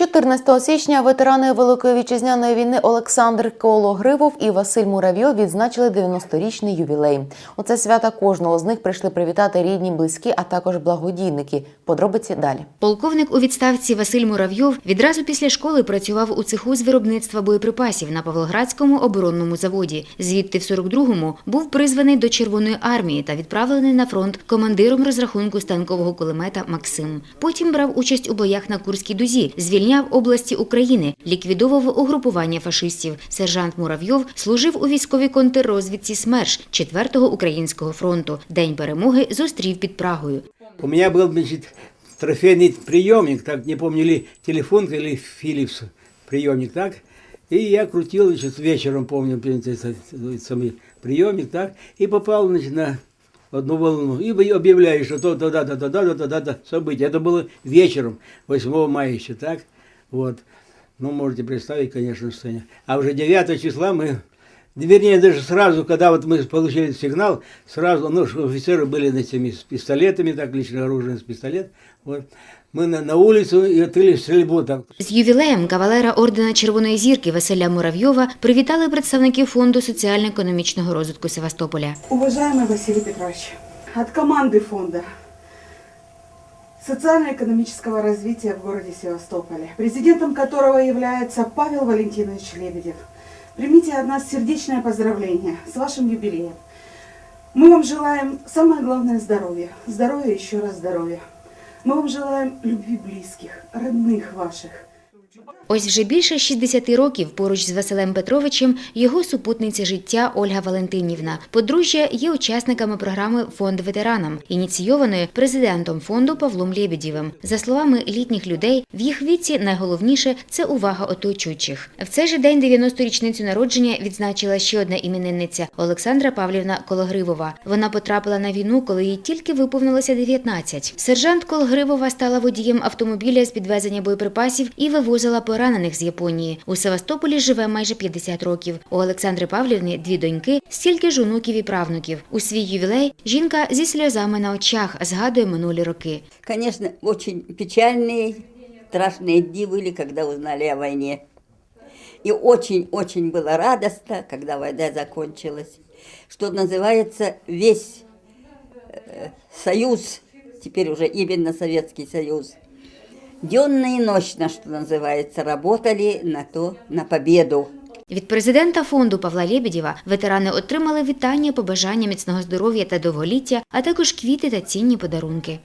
14 січня ветерани Великої вітчизняної війни Олександр Кологривов і Василь Муравйов відзначили 90-річний ювілей. У це свята кожного з них прийшли привітати рідні, близькі, а також благодійники. Подробиці далі. Полковник у відставці Василь Муравйов відразу після школи працював у цеху з виробництва боєприпасів на Павлоградському оборонному заводі. Звідти в 42-му був призваний до Червоної армії та відправлений на фронт командиром розрахунку станкового кулемета Максим. Потім брав участь у боях на Курській дузі, війня в області України, ліквідовував угрупування фашистів. Сержант Муравйов служив у військовій контррозвідці СМЕРШ 4-го Українського фронту. День перемоги зустрів під Прагою. У мене був трофейний прийомник, так не пам'ятаю, телефон або Філіпс прийомник, так? і я крутил, вечором, пам'ятаю помню, прийомник, так, і попав значит, на одну волну. І об'являю, що то-то, да-да-да-да-да-да-да событие. Это было вечером, 8 мая еще, так. Вот. Ну, можете представить, конечно, сцене. А уже 9 числа мы Вернее, даже сразу, когда вот мы получили сигнал, сразу, ну, что офицеры были этими с пистолетами, так, личное оружие с пистолет, вот, мы на, на улицу и открыли стрельбу там. З ювілеєм кавалера ордена Червоної зірки Василя Муравйова привітали представники фонду соціально-економічного розвитку Севастополя. Уважаемый Василий Петрович, от команды фонда социально-экономического развития в городе Севастополе, президентом которого является Павел Валентинович Лебедев, примите от нас сердечное поздравление с вашим юбилеем. Мы вам желаем самое главное здоровья, здоровья еще раз здоровья. Мы вам желаем любви близких, родных ваших, Ось вже більше 60 років поруч з Василем Петровичем його супутниця життя Ольга Валентинівна. Подружжя є учасниками програми Фонд ветеранам, ініційованої президентом фонду Павлом Лєбедєвим. За словами літніх людей, в їх віці найголовніше це увага оточуючих. В цей же день 90-річницю народження відзначила ще одна іменинниця Олександра Павлівна Кологривова. Вона потрапила на війну, коли їй тільки виповнилося 19. Сержант Кологривова стала водієм автомобіля з підвезення боєприпасів і вивозила поранених з Японії. У Севастополі живе майже 50 років. У Олександри Павлівни дві доньки, стільки ж онуків і правнуків. У свій ювілей жінка зі сльозами на очах згадує минулі роки. Конечно, очень печальные, страшные дни были, когда узнали о войне. И очень-очень было радостно, когда война закончилась. Что называется, весь э, Союз, теперь уже именно Советский Союз, денно и ночно, что называется, работали на то, на победу. Від президента фонду Павла Лєбедєва ветерани отримали вітання, побажання міцного здоров'я та довголіття, а також квіти та цінні подарунки.